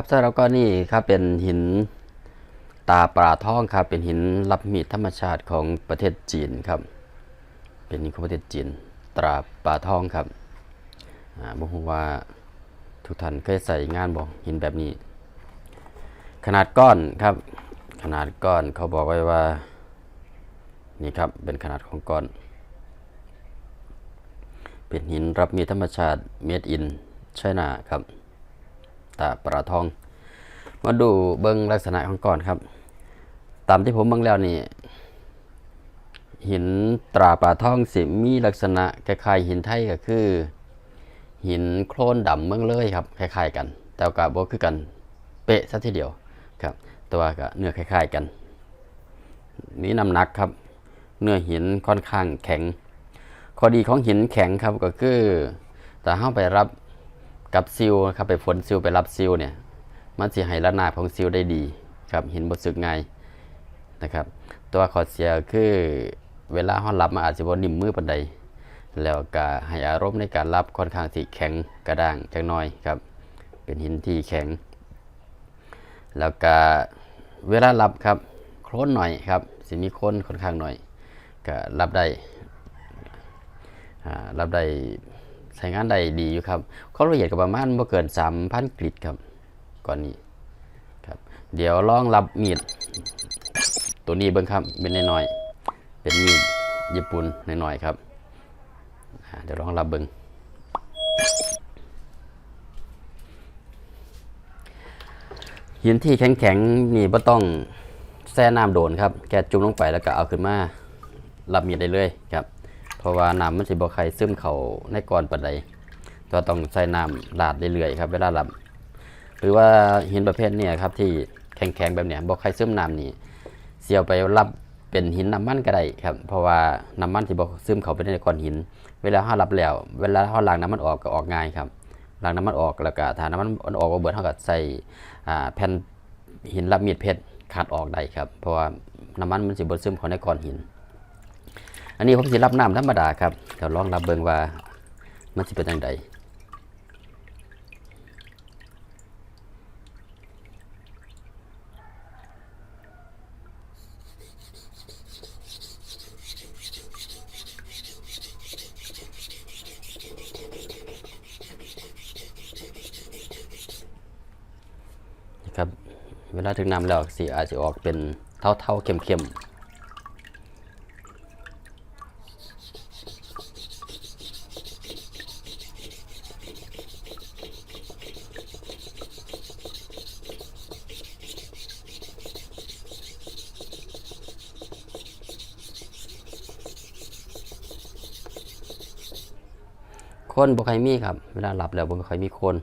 ครับสำหรับก็นี่ครับเป็นหินตาปลาทองครับเป็นหินรับมีดธรรมชาติของประเทศจีนครับ เป็นหินของประเทศจีนตราปลาทองครับอ่าบ่ฮู้ว่าทุกท่านเคยใส่งานบ่หินแบบนี้ ขนาดก้อนครับ ขนาดก้อนเขาบอกไว้ว่านี่ครับเป็นขนาดของก้อน เป็นหินรับมีธรรมชาติเมดอินไชน่าครับ ตาปลาทอง มาดูเบิ้งลักษณะของก้อนครับ ตามที่ผมเบิ่งแล้วนี่หินตราปลาทองสิมีลักษณะคล้ายๆหินไทยก็คือ หินโคลนดำเมืองเลยครับคล้ายๆกัน แต่ก็บ่คือกันเป๊ะซะทีเดียวครับ ตัวก็เนื้อคล้ายๆกัน นี่น้ำหนักครับ เนื้อหินค่อนข้างแข็ง ข้อดีของหินแข็งครับก็คือแต่เฮาไปรับ กับซิลครับไปฝนซิลไปรับซิลเนี่ยมันสิให้ระนาบของซิลได้ดีครับหินบ่สึกง่ายนะครับ ตัวข้อเสียคือเวลาเฮารับมาอาจจะบ่นิ่มมือปานใดแล้วก็ให้อารมณ์ในการรับค่อนข้างสิแข็งกระด้างจักหน่อยครับ เป็นหินที่แข็ง แล้วก็เวลารับครับโคลนหน่อยครับสิมีโคลนค่อนข้างหน่อยก็รับได้รับได้ ใช้งานได้ดีอยู่ครับความละเอียดก็ประมาณบ่เกิน3,000กริดครับก่อนนี้ครับเดี๋ยวลองรับมีดตัวนี้เบิ่งครับเป็นน้อยๆเป็นมีดญี่ปุ่นน้อยๆครับเดี๋ยวลองรับเบิ่งหินที่แข็งๆนี่บ่ต้องแช่น้ำโดนครับแค่จุ่มลงไปแล้วก็เอาขึ้นมารับมีดได้เลยครับ เพราะว่าน้ำมันสิบ่ใครซึมเข้าในก้อนปานใดก็ต้องใส่น้ำลาดเรื่อยๆครับเวลารับหรือว่าหินประเภทนี้ครับที่แข็งๆแบบเนี้ยบ่ใครซึมน้ำนี่เสียวไปรับเป็นหินน้ำมันก็ได้ครับ เพราะว่าน้ำมันที่บ่ซึมเข้าไปในก้อนหิน เวลาเฮารับแล้ว เวลาเฮาล้างน้ำมันออกก็ออกง่ายครับล้างน้ำมันออกแล้วก็ถ้าน้ำมันออกบ่เบิดเฮาก็ใส่แผ่นหินรับมีดเพชรขัดออกได้ครับ เพราะว่าน้ำมันมันสิบ่ซึมเข้าในก้อนหิน อันนี้ผมสิรับน้ำธรรมดาครับเดี๋ยวลองรับเบิงว่ามันสิเป็นจังไดนะครับ เวลาถึงน้ำแล้วสีอาจจะออกเป็นเท่าๆเข้มๆ คนบ่ใครมีครับเวลาหลับแล้วบ่ค่อยมีคน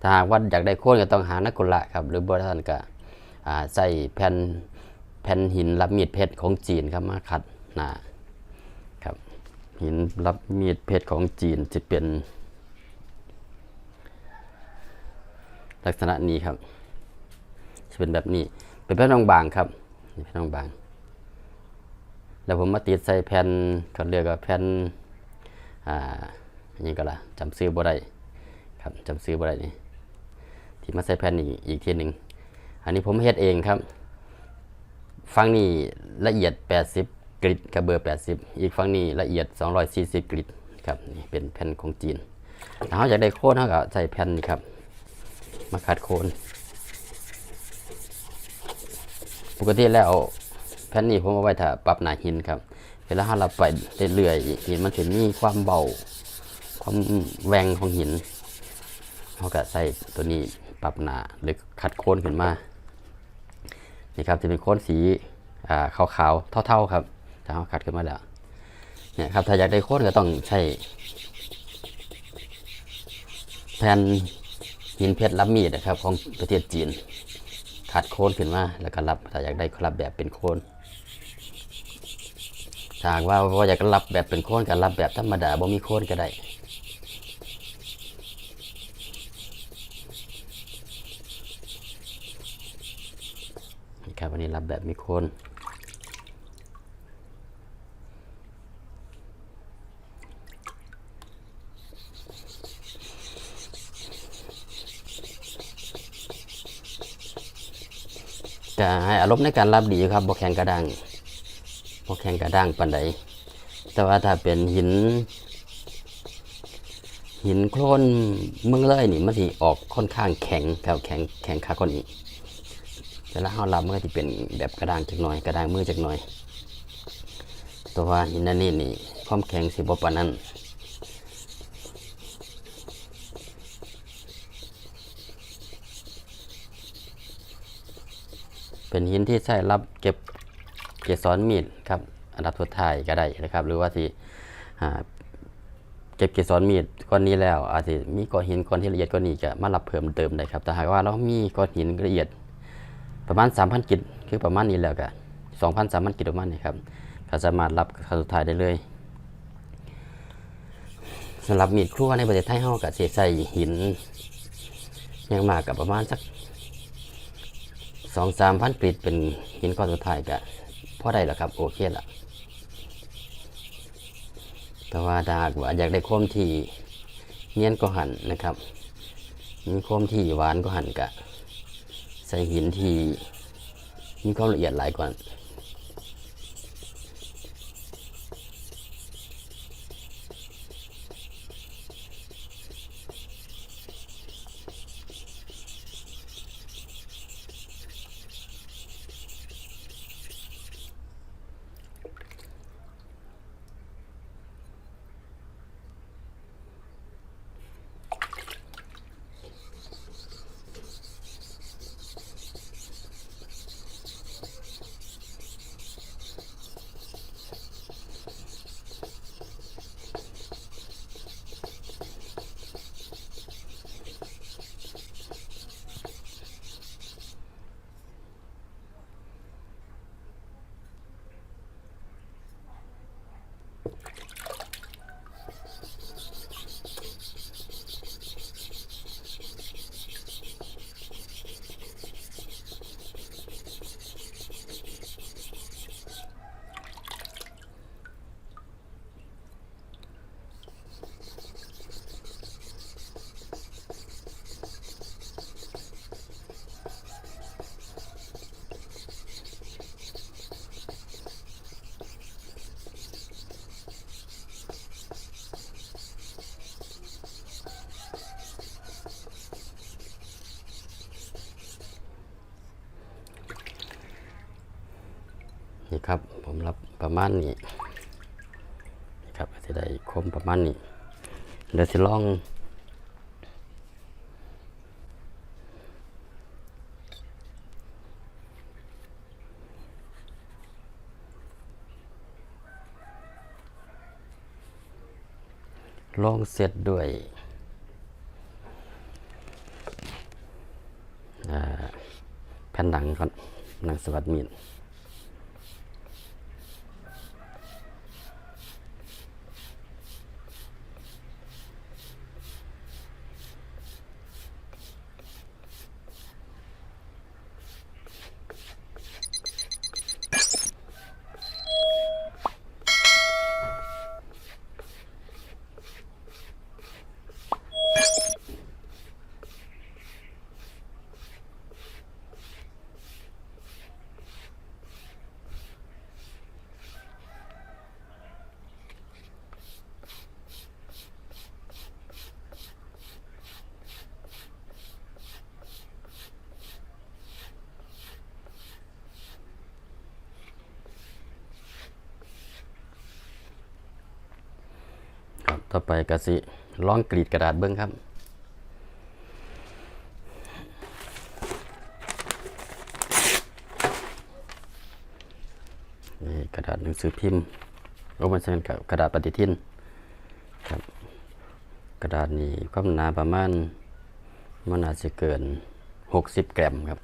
ถ้าหากว่าอยากได้โค่นก็ต้องหานักกุละครับ หรือบ่ท่านก็อ่าใส่แผ่นแผ่นหินรับมีดเพชรของจีนครับมาขัดหน้าครับหินรับมีดเพชรของจีนจะเป็น ลักษณะนี้ครับจะเป็นแบบนี้เป็นแผ่นบางๆครับนี่แผ่นบางๆแล้วผมมาติดใส่แผ่นเขาเรียกว่าแผ่นอ่า อหยังก็ละจำซื้อบ่ได้ครับจำซื้อบ่ได้นี่ที่มาใส่แผ่นอีกอีกทีหนึ่งอันนี้ผมเฮ็ดเองครับ ฟังนี่ละเอียด 80 กริดกับเบอร์ 80 อีกฟังนี่ละเอียด 240 กริดครับนี่เป็นแผ่นของจีนถ้าเราอยากได้โคนเราก็ใส่แผ่นนี่ครับ มาขัดโคนปกติแล้วแผ่นนี้ผมเอาไว้ถ้าปรับหนาหินครับเวลาเราไปเรื่อยๆหินมันถึงมีความเบา ความแหวงของหินเขาก็ใส่ตัวนี้ปรับหนาหรือขัดโคนขึ้นมา นี่ครับจะเป็นโคนสีขาวๆเท่าๆครับถ้าเขาขัดขึ้นมาแล้วเนี่ยครับถ้าอยากได้โคนก็ต้องใช้แผ่นหินเพชรรับมีดนะครับ ของประเทศจีนขัดโคนขึ้นมาแล้วก็รับถ้าอยากได้รับแบบเป็นโคนถ้าหากว่าว่าอยากรับแบบเป็นโคนก็รับแบบธรรมดาบ่มีโคนก็ได้ วันนี้รับแบบมีโคนก็ให้อารมณ์ในการรับดีครับบ่แข็งกระด้างบ่แข็งกระด้างปานใดแต่ว่าถ้าเป็นหิน หินโคลนเมืองเลยนี่มันสิออกค่อนข้างแข็งครับแข็งแข็งคักกว่านี้ เวลาเฮารับมันก็สิเป็นแบบกระด้างจักหน่อย กระด้างมือจักหน่อยต่ว่าหินอันนี้นี่ความแข็งสิบปานนั้นเป็นหินที่ใช้รับเก็บเกสรมีดครับอันดับสุดท้ายก็ได้นะครับ หรือว่าที่เก็บเกสรมีดก้อนนี้แล้วอาจจะมีก้อนหินก้อนที่ละเอียดกว่านี้จะมารับเพิ่มเติมได้ครับแต่หากว่าเรามีก้อนหินละเอียด ประมาณ 3,000 กิตคือประมาณนี้แล้วก็2,000 3,000 กิตประมาณนี้ครับก็สามารถรับขั้นสุดท้ายได้เลยสำหรับมีดครัวในประเทศไทยเฮาก็สิใส่หินอยังมากกับประมาณสักสองสามพันกริดเป็นหินก้อนสุดท้ายก็พอได้แล้วครับ โอเคละแต่ว่าถ้าหากว่าอยากได้โคมที่เนียนก็หันนะครับมีโคมที่หวานก็หันกะ ใส่หินที่มีความละเอียดหลายกว่า ครับ ผมรับประมาณนี้นครับจะได้คมประมาณนี้เดี๋ยวจะลองลองเสร็จด้วยแผ่นหนังก่อนหนังสวัสดมีด ต่อไปก็สิลองกรีดกระดาษเบิ้งครับนี่กระดาษหนังสือพิมพ์โอ้มันจะเป็นกระดาษปฏิทินครับ กระดาษนี้ความหนาประมาณมันอาจจะเกิน 60กรมครับ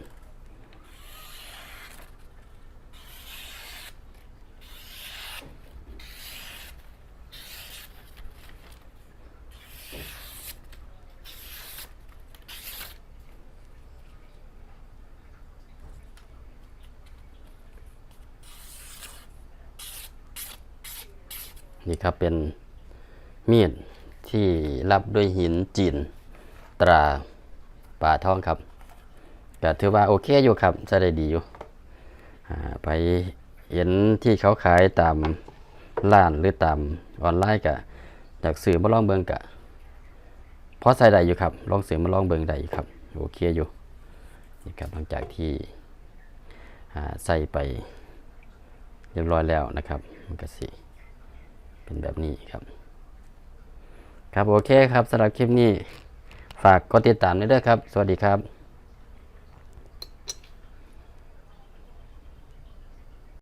นี่ครับเป็นมีดที่รับด้วยหินจีนตราป่าทองครับก็ถือว่าโอเคอยู่ครับจะได้ดีอยู่ไปเห็นที่เขาขายตามร้านหรือตามออนไลน์กะจากสื่อมาลองเบิงกะพอใส่ได้อยู่ครับลองสื่อมาลองเบิงได้อยู่ครับโอเคอยู่นี่ครับหลังจากที่ใส่ไปเรียบร้อยแล้วนะครับมันก็สิ เป็นแบบนี้ครับ ครับโอเคครับสำหรับคลิปนี้ ฝากกดติดตามด้วยเด้อครับ สวัสดีครับ